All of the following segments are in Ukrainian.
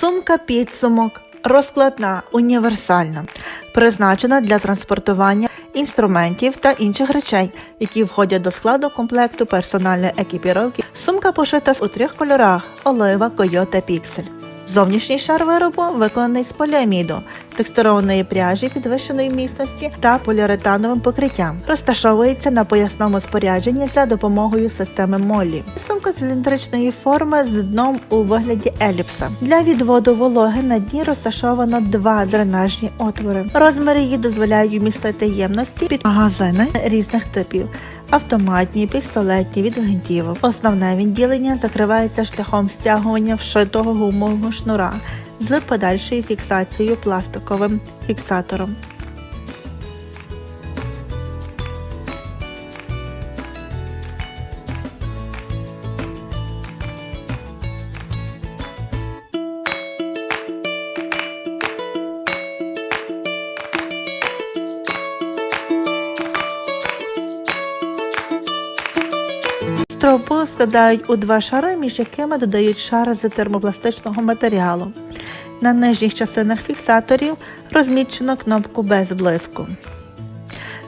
Сумка підсумок розкладна, універсальна, призначена для транспортування інструментів та інших речей, які входять до складу комплекту персональної екіпіровки. Сумка пошита у трьох кольорах: олива, койот та піксель. Зовнішній шар виробу виконаний з поліаміду, текстурованої пряжі підвищеної міцності та поліуретановим покриттям. Розташовується на поясному спорядженні за допомогою системи Моллі. Сумка циліндричної форми з дном у вигляді еліпса. Для відводу вологи на дні розташовано два дренажні отвори. Розміри її дозволяють вмістити ємності під магазини різних типів. Автоматні, пістолетні від гвинтівок. Основне відділення закривається шляхом стягування вшитого гумового шнура з подальшою фіксацією пластиковим фіксатором. Стропу складають у два шари, між якими додають шари з термопластичного матеріалу. На нижніх частинах фіксаторів розміщено кнопку без блиску.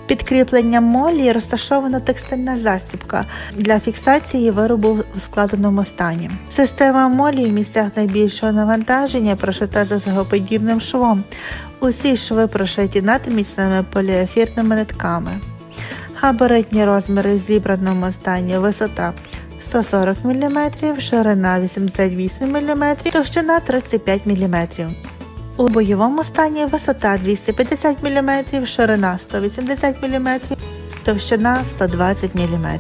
Під кріпленням молі розташована текстильна застібка для фіксації виробу в складеному стані. Система молі в місцях найбільшого навантаження прошита зазгоподібним швом. Усі шви прошиті надміцними поліефірними нитками. Габаритні розміри в зібраному стані висота 140 мм, ширина 88 мм, товщина 35 мм. У бойовому стані висота 250 мм, ширина 180 мм, товщина 120 мм.